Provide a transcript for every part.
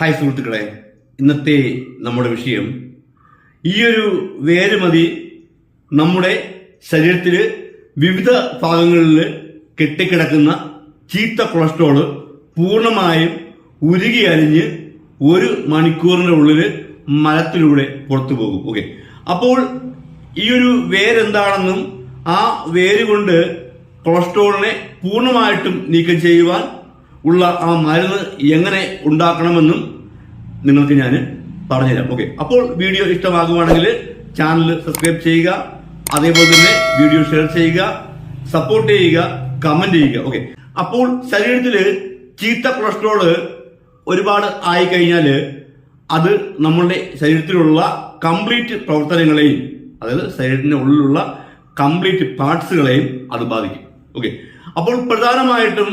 Hi സുഹൃത്തുക്കളെ ഇന്നത്തെ നമ്മുടെ വിഷയം ഈ ഒരു വേരുമതി നമ്മുടെ ശരീരത്തിൽ വിവിധ ഭാഗങ്ങളിൽ കെട്ടിക്കിടക്കുന്ന ചീത്ത കൊളസ്ട്രോൾ പൂർണമായും ഉരുകി അലിഞ്ഞ് ഒരു മണിക്കൂറിന്റെ ഉള്ളിൽ മലത്തിലൂടെ പുറത്തു പോകും. ഓക്കെ അപ്പോൾ ഈ ഒരു വേരെന്താണെന്നും ആ വേര് കൊണ്ട് കൊളസ്ട്രോളിനെ പൂർണമായിട്ടും നീക്കം ചെയ്യുവാൻ ഉള്ള ആ മരുന്ന് എങ്ങനെ ഉണ്ടാക്കണമെന്നും നിങ്ങൾക്ക് ഞാൻ പറഞ്ഞുതരാം. ഓക്കെ അപ്പോൾ വീഡിയോ ഇഷ്ടമാകുവാണെങ്കിൽ ചാനൽ സബ്സ്ക്രൈബ് ചെയ്യുക. അതേപോലെ തന്നെ വീഡിയോ ഷെയർ ചെയ്യുക. സപ്പോർട്ട് ചെയ്യുക. കമന്റ് ചെയ്യുക. ഓക്കെ അപ്പോൾ ശരീരത്തിൽ ചീത്ത കൊളസ്ട്രോൾ ഒരുപാട് ആയി കഴിഞ്ഞാൽ അത് നമ്മളുടെ ശരീരത്തിലുള്ള കംപ്ലീറ്റ് പ്രവർത്തനങ്ങളെയും അതായത് ശരീരത്തിന്റെ ഉള്ളിലുള്ള കംപ്ലീറ്റ് പാർട്സുകളെയും അത് ബാധിക്കും. ഓക്കെ അപ്പോൾ പ്രധാനമായിട്ടും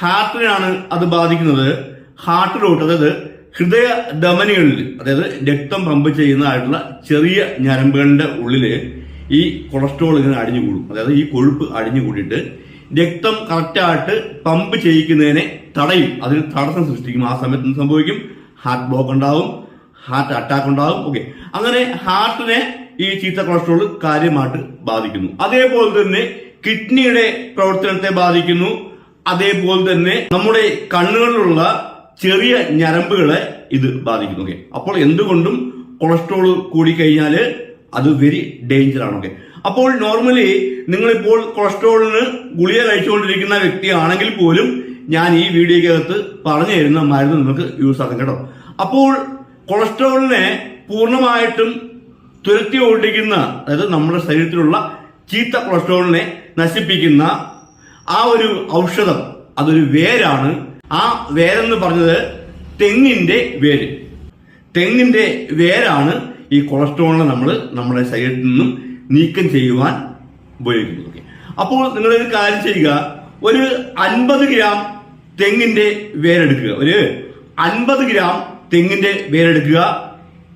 ഹാർട്ടിനാണ് അത് ബാധിക്കുന്നത്. ഹാർട്ടിലോട്ട് അതായത് ഹൃദയ ധമനികളിൽ അതായത് രക്തം പമ്പ് ചെയ്യുന്നതായിട്ടുള്ള ചെറിയ ഞരമ്പുകളുടെ ഉള്ളിൽ ഈ കൊളസ്ട്രോൾ ഇങ്ങനെ അടിഞ്ഞുകൂടും. അതായത് ഈ കൊഴുപ്പ് അടിഞ്ഞുകൂടിയിട്ട് രക്തം കറക്റ്റായിട്ട് പമ്പ് ചെയ്യിക്കുന്നതിനെ തടയും. അതിന് തടസ്സം സൃഷ്ടിക്കും. ആ സമയത്ത് എന്ത് സംഭവിക്കും? ഹാർട്ട് ബ്ലോക്ക് ഉണ്ടാവും ഹാർട്ട് അറ്റാക്ക് ഉണ്ടാവും. ഓക്കെ. അങ്ങനെ ഹാർട്ടിനെ ഈ ചീത്ത കൊളസ്ട്രോൾ കാര്യമായിട്ട് ബാധിക്കുന്നു. അതേപോലെ തന്നെ കിഡ്നിയുടെ പ്രവർത്തനത്തെ ബാധിക്കുന്നു. അതേപോലെ തന്നെ നമ്മുടെ കണ്ണുകളിലുള്ള ചെറിയ ഞരമ്പുകളെ ഇത് ബാധിക്കുന്നു അപ്പോൾ എന്തുകൊണ്ടും കൊളസ്ട്രോൾ കൂടിക്കഴിഞ്ഞാൽ അത് വെരി ഡേഞ്ചർ ആണ് ഓക്കെ അപ്പോൾ നോർമലി നിങ്ങളിപ്പോൾ കൊളസ്ട്രോളിന് ഗുളിക കഴിച്ചുകൊണ്ടിരിക്കുന്ന വ്യക്തിയാണെങ്കിൽ പോലും ഞാൻ ഈ വീഡിയോക്കകത്ത് പറഞ്ഞു തരുന്ന മരുന്ന് നിങ്ങൾക്ക് യൂസ് ആക്കാം കേട്ടോ? അപ്പോൾ കൊളസ്ട്രോളിനെ പൂർണമായിട്ടും തുരത്തി ഓടിക്കുന്ന അതായത് നമ്മുടെ ശരീരത്തിലുള്ള ചീത്ത കൊളസ്ട്രോളിനെ നശിപ്പിക്കുന്ന ആ ഒരു ഔഷധം അതൊരു വേരാണ്. ആ വേരെന്ന് പറഞ്ഞത് തെങ്ങിന്റെ വേര്. തെങ്ങിന്റെ വേരാണ് ഈ കൊളസ്ട്രോളിനെ നമ്മൾ നമ്മുടെ ശരീരത്തിൽ നിന്നും നീക്കം ചെയ്യുവാൻ ഉപയോഗിക്കുന്നത് അപ്പോൾ നിങ്ങൾ ഒരു കാര്യം ചെയ്യുക. ഒരു അൻപത് ഗ്രാം തെങ്ങിന്റെ വേരെടുക്കുക. ഒരു അൻപത് ഗ്രാം തെങ്ങിന്റെ വേരെടുക്കുക.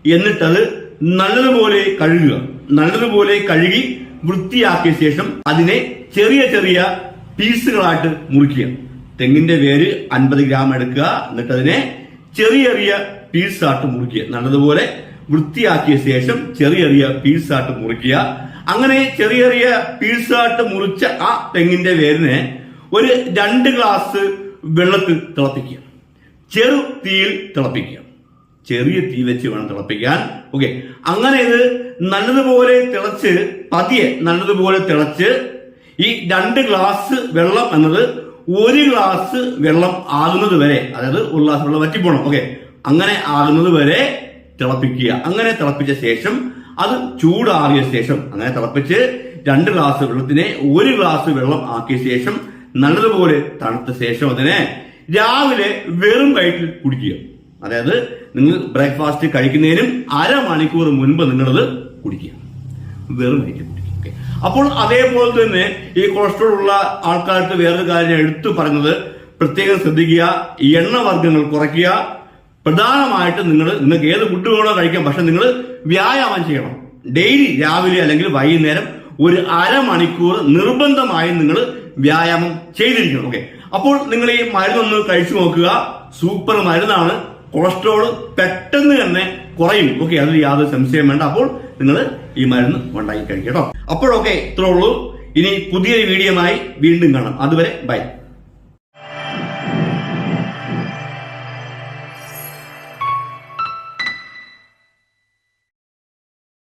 എന്നിട്ടത് നല്ലതുപോലെ കഴുകുക. നല്ലതുപോലെ കഴുകി വൃത്തിയാക്കിയ ശേഷം അതിനെ ചെറിയ ചെറിയ പീസുകളായിട്ട് മുറിക്കുക. തെങ്ങിന്റെ വേര് അൻപത് ഗ്രാം എടുക്കുക. എന്നിട്ട് അതിനെ ചെറിയ ചെറിയ പീസായിട്ട് മുറിക്കുക. നല്ലതുപോലെ വൃത്തിയാക്കിയ ശേഷം ചെറിയ ചെറിയ പീസായിട്ട് മുറിക്കുക. അങ്ങനെ ചെറിയ ചെറിയ പീസായിട്ട് മുറിച്ച ആ തെങ്ങിന്റെ വേരിനെ ഒരു രണ്ട് ഗ്ലാസ് വെള്ളത്തിൽ തിളപ്പിക്കുക. ചെറു തീയിൽ തിളപ്പിക്കുക. ചെറിയ തീ വെച്ച് വേണം തിളപ്പിക്കാൻ. ഓക്കെ അങ്ങനെ ഇത് നല്ലതുപോലെ തിളച്ച് പതിയെ നല്ലതുപോലെ തിളച്ച് ഈ രണ്ട് ഗ്ലാസ് വെള്ളം എന്നത് ഒരു ഗ്ലാസ് വെള്ളം ആകുന്നത് വരെ അതായത് ഒരു ഗ്ലാസ് വെള്ളം വറ്റിപ്പോണം ഓക്കെ അങ്ങനെ ആകുന്നത് വരെ തിളപ്പിക്കുക. അങ്ങനെ തിളപ്പിച്ച ശേഷം അത് ചൂടാറിയ ശേഷം അങ്ങനെ തിളപ്പിച്ച് രണ്ട് ഗ്ലാസ് വെള്ളത്തിനെ ഒരു ഗ്ലാസ് വെള്ളം ആക്കിയ ശേഷം നല്ലതുപോലെ തണുത്ത ശേഷം അതിനെ രാവിലെ വെറും വയറ്റിൽ കുടിക്കുക. അതായത് നിങ്ങൾ ബ്രേക്ക്ഫാസ്റ്റ് കഴിക്കുന്നതിനും അരമണിക്കൂർ മുൻപ് നിങ്ങളത് കുടിക്കുക. വെറും വയറ്റിൽ. അപ്പോൾ അതേപോലെ തന്നെ ഈ കൊളസ്ട്രോൾ ഉള്ള ആൾക്കാർക്ക് വേറൊരു കാര്യം എടുത്തു പറഞ്ഞത്. പ്രത്യേകം ശ്രദ്ധിക്കുക. എണ്ണവർഗങ്ങൾ കുറയ്ക്കുക. പ്രധാനമായിട്ട് നിങ്ങൾ നിങ്ങൾക്ക് ഏത് ഫുഡ് വേണോ കഴിക്കാം. പക്ഷെ നിങ്ങൾ വ്യായാമം ചെയ്യണം. ഡെയിലി രാവിലെ അല്ലെങ്കിൽ വൈകുന്നേരം ഒരു അരമണിക്കൂർ നിർബന്ധമായും നിങ്ങൾ വ്യായാമം ചെയ്തിരിക്കണം. ഓക്കെ. അപ്പോൾ നിങ്ങൾ ഈ മരുന്നൊന്ന് കഴിച്ചു നോക്കുക. സൂപ്പർ മരുന്നാണ്. കൊളസ്ട്രോൾ പെട്ടെന്ന് തന്നെ കുറയും. ഓക്കെ. അതിൽ യാതൊരു സംശയം വേണ്ട. അപ്പോൾ നിങ്ങൾ ഈ മരുന്ന് ഉണ്ടാക്കി കഴിക്കട്ടോ അപ്പോഴൊക്കെ ഇത്രേ ഉള്ളൂ. ഇനി പുതിയൊരു വീഡിയോമായി വീണ്ടും കാണാം. അതുവരെ ബൈ.